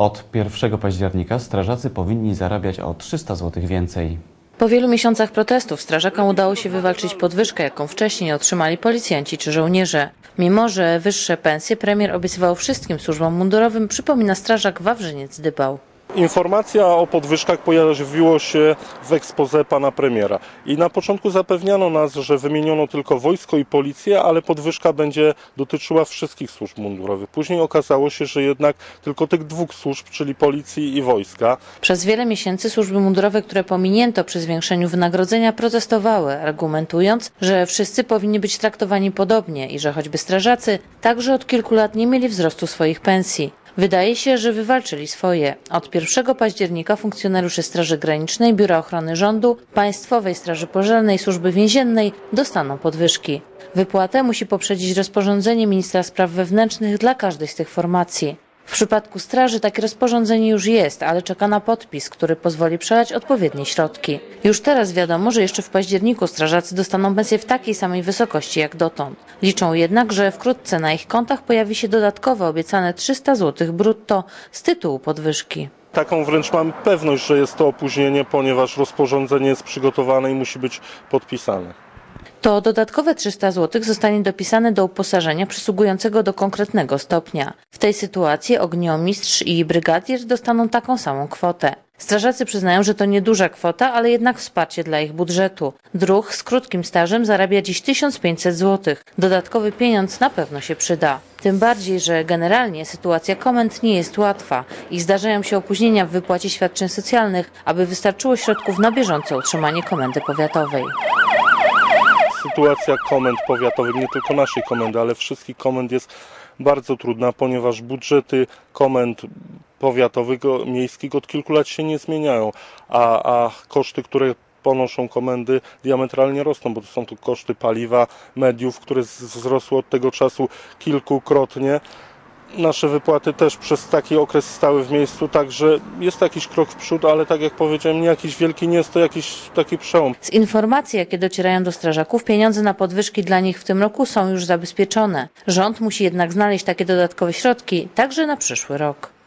Od 1 października strażacy powinni zarabiać o 300 zł więcej. Po wielu miesiącach protestów strażakom udało się wywalczyć podwyżkę, jaką wcześniej otrzymali policjanci czy żołnierze. Mimo, że wyższe pensje premier obiecywał wszystkim służbom mundurowym, przypomina strażak Wawrzyniec Dybał. Informacja o podwyżkach pojawiło się w ekspoze pana premiera i na początku zapewniano nas, że wymieniono tylko wojsko i policję, ale podwyżka będzie dotyczyła wszystkich służb mundurowych. Później okazało się, że jednak tylko tych dwóch służb, czyli policji i wojska. Przez wiele miesięcy służby mundurowe, które pominięto przy zwiększeniu wynagrodzenia, protestowały, argumentując, że wszyscy powinni być traktowani podobnie i że choćby strażacy także od kilku lat nie mieli wzrostu swoich pensji. Wydaje się, że wywalczyli swoje. Od 1 października funkcjonariusze Straży Granicznej, Biura Ochrony Rządu, Państwowej Straży Pożarnej, Służby Więziennej dostaną podwyżki. Wypłatę musi poprzedzić rozporządzenie ministra spraw wewnętrznych dla każdej z tych formacji. W przypadku straży takie rozporządzenie już jest, ale czeka na podpis, który pozwoli przelać odpowiednie środki. Już teraz wiadomo, że jeszcze w październiku strażacy dostaną pensję w takiej samej wysokości jak dotąd. Liczą jednak, że wkrótce na ich kontach pojawi się dodatkowe obiecane 300 zł brutto z tytułu podwyżki. Taką wręcz mam pewność, że jest to opóźnienie, ponieważ rozporządzenie jest przygotowane i musi być podpisane. To dodatkowe 300 zł zostanie dopisane do uposażenia przysługującego do konkretnego stopnia. W tej sytuacji ogniomistrz i brygadier dostaną taką samą kwotę. Strażacy przyznają, że to nieduża kwota, ale jednak wsparcie dla ich budżetu. Druh z krótkim stażem zarabia dziś 1500 zł. Dodatkowy pieniądz na pewno się przyda. Tym bardziej, że generalnie sytuacja komend nie jest łatwa i zdarzają się opóźnienia w wypłacie świadczeń socjalnych, aby wystarczyło środków na bieżące utrzymanie komendy powiatowej. Sytuacja komend powiatowych, nie tylko naszej komendy, ale wszystkich komend jest bardzo trudna, ponieważ budżety komend powiatowych, miejskich od kilku lat się nie zmieniają, a, a koszty, które ponoszą komendy diametralnie rosną, bo to są tu koszty paliwa, mediów, które wzrosły od tego czasu kilkukrotnie. Nasze wypłaty też przez taki okres stały w miejscu, także jest jakiś krok w przód, ale tak jak powiedziałem, nie jakiś wielki, nie jest to jakiś taki przełom. Z informacji, jakie docierają do strażaków, pieniądze na podwyżki dla nich w tym roku są już zabezpieczone. Rząd musi jednak znaleźć takie dodatkowe środki także na przyszły rok.